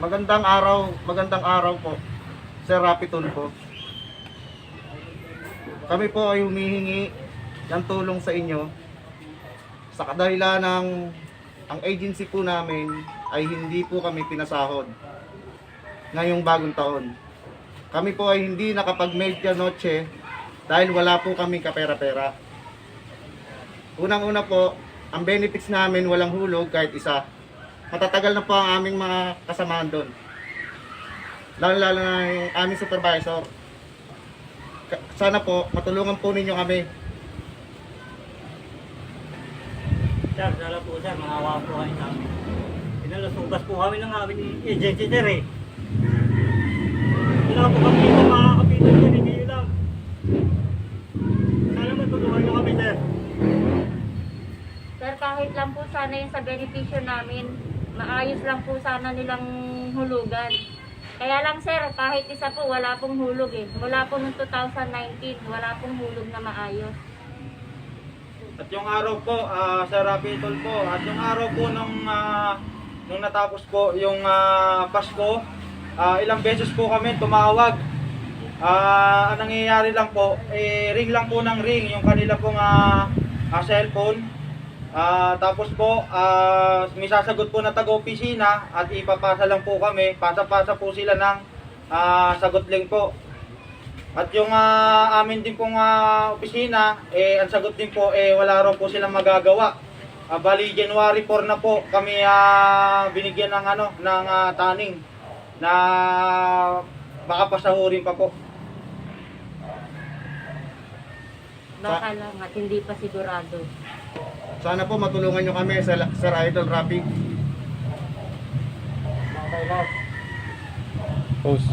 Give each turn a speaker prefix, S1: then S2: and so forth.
S1: Magandang araw, magandang araw po. Sir Rapitol po. Kami po ay humihingi ng tulong sa inyo sa kadahilan ng ang agency po namin ay hindi po kami pinasahod ngayong bagong taon. Kami po ay hindi nakapag-media noche dahil wala po kami kapera-pera. Unang-una po, ang benefits namin walang hulog kahit isa. Matatagal na po ang aming mga kasamahan doon. Lalo-lalo na yung aming supervisor. Sana po, matulungan po ninyo kami.
S2: Sir, dala po sir, maawa po kayo sa amin. Po kami ng aming agency sir eh. Wala po kami ito makakapitan sir, hindi yun lang. Sana matulungan nyo kami sir.
S3: Sir, kahit lang po sana yung sa benepisyo namin, maayos lang po sana nilang hulugan. Kaya lang sir, kahit isa po, wala pong hulog eh. Wala po noong 2019, wala pong hulog na maayos.
S4: At yung araw po, ah, Sir Rapitol po, at yung araw po nung, ah, nung natapos po yung ah, Pasko, ah, ilang beses po kami tumawag. Ah, ang nangyayari lang po, eh, ring lang po ng ring yung kanila pong ah, ah, cellphone. Ah, tapos po, ah, may sasagot po na taga-opisina at ipapasa lang po kami, pasa-pasa po sila ng ah, sagot link po. At yung ah, amin din pong ah, opisina, eh, ang sagot din po, eh, wala raw po silang magagawa. Ah, bali, January 4 na po kami ah, binigyan ng, ano, ng ah, taning na baka pasahurin pa po.
S3: Baka lang at hindi pa sigurado.
S1: Sana po matulungan nyo kami, Sir, Sir Idol
S2: kailan.
S5: Post.